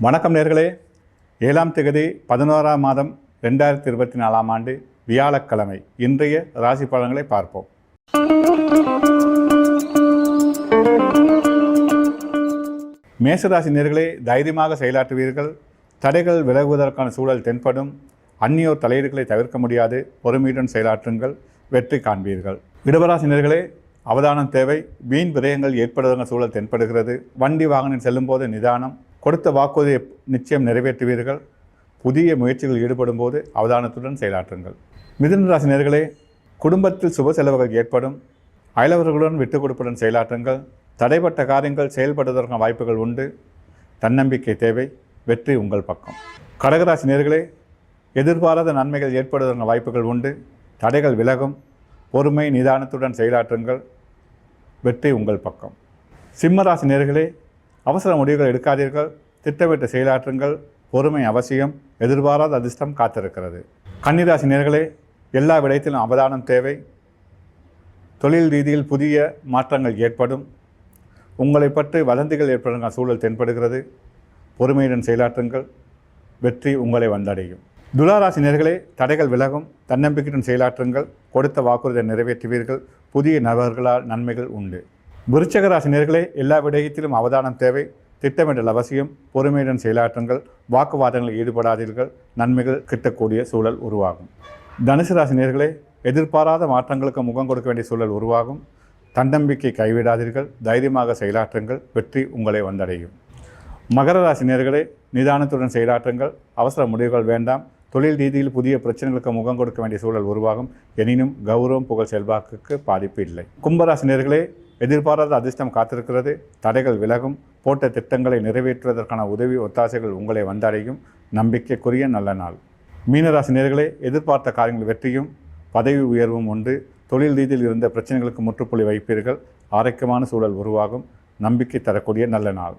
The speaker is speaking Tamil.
வணக்கம் நேர்களே. ஏழாம் திகதி பதினோராம் மாதம் ரெண்டாயிரத்தி இருபத்தி நாலாம் ஆண்டு வியாழக்கிழமை. இன்றைய ராசி பலன்களை பார்ப்போம். மேசராசி நேர்களே தைரியமாக செயலாற்றுவீர்கள். தடைகள் விலகுவதற்கான சூழல் தென்படும். அந்நியோர் தலையீடுகளை தவிர்க்க முடியாது. பொறுமையுடன் செயலாற்றுங்கள். வெற்றி காண்பீர்கள். இடபராசி நேர்களே அவதானம் தேவை. வீண் விரயங்கள் ஏற்படுவதற்கான சூழல் தென்படுகிறது. வண்டி வாகனம் செல்லும்போது நிதானம். கொடுத்த வாக்குறுதியை நிச்சயம் நிறைவேற்றுவீர்கள். புதிய முயற்சிகளில் ஈடுபடும் போது அவதானத்துடன் செயலாற்றுங்கள். மிதுன ராசி நேர்களே குடும்பத்தில் சுப செலவுகள் ஏற்படும். அயலவர்களுடன் விட்டுக் கொடுப்புடன் செயலாற்றுங்கள். தடைப்பட்ட காரியங்கள் செயல்படுவதற்கான வாய்ப்புகள் உண்டு. தன்னம்பிக்கை தேவை வெற்றி உங்கள் பக்கம். கடகராசி நேர்களே எதிர்பாராத நன்மைகள் ஏற்படுவதற்கான வாய்ப்புகள் உண்டு. தடைகள் விலகும். பொறுமை நிதானத்துடன் செயலாற்றுங்கள். வெற்றி உங்கள் பக்கம். சிம்மராசி நேர்களே அவசர முடிவுகள் எடுக்காதீர்கள். திட்டமிட்டு செயலாற்றுங்கள். பொறுமை அவசியம். எதிர்பாராத அதிர்ஷ்டம் காத்திருக்கிறது. கன்னிராசி நேர்களே எல்லா விடயத்திலும் அவதானம் தேவை. தொழில் ரீதியில் புதிய மாற்றங்கள் ஏற்படும். உங்களை பற்றி வதந்திகள் ஏற்படுங்க சூழல் தென்படுகிறது. பொறுமையுடன் செயலாற்றுங்கள். வெற்றி உங்களை வந்தடையும். துளாராசி நேர்களே தடைகள் விலகும். தன்னம்பிக்கையுடன் செயலாற்றுங்கள். கொடுத்த வாக்குறுதியை நிறைவேற்றுவீர்கள். புதிய நபர்களால் நன்மைகள் உண்டு. விருச்சகராசி நேர்களே எல்லா விடயத்திலும் அவதானம் தேவை. திட்டமிடல் அவசியம். பொறுமையுடன் செயலாற்றுங்கள். வாக்குவாதங்களில் ஈடுபடாதீர்கள். நன்மைகள் கிட்டக்கூடிய சூழல் உருவாகும். தனுசு ராசி நேர்களே எதிர்பாராத மாற்றங்களுக்கு முகம் கொடுக்க வேண்டிய சூழல் உருவாகும். தன்னம்பிக்கை கைவிடாதீர்கள். தைரியமாக செயலாற்றுங்கள். வெற்றி உங்களை வந்தடையும். மகர ராசி நேர்களே நிதானத்துடன் செயலாற்றுங்கள். அவசர முடிவுகள் வேண்டாம். தொழில் ரீதியில் புதிய பிரச்சனைகளுக்கு முகம் கொடுக்க வேண்டிய சூழல் உருவாகும். எனினும் கௌரவம் புகழ் செல்வாக்குக்கு பாதிப்பு இல்லை. கும்பராசி நேர்களே எதிர்பாராத அதிர்ஷ்டம் காத்திருக்கிறது. தடைகள் விலகும். போட்ட திட்டங்களை நிறைவேற்றுவதற்கான உதவி ஒத்தாசைகள் உங்களை வந்தடையும். நம்பிக்கைக்குரிய நல்ல நாள். மீனராசி நேர்களே எதிர்பார்த்த காரியங்கள் வெற்றியும் பதவி உயர்வும் உண்டு. தொழில் ரீதியில் இருந்த பிரச்சனைகளுக்கு முற்றுப்புள்ளி வைப்பீர்கள். ஆரோக்கியமான சூழல் உருவாகும். நம்பிக்கை தரக்கூடிய நல்ல நாள்.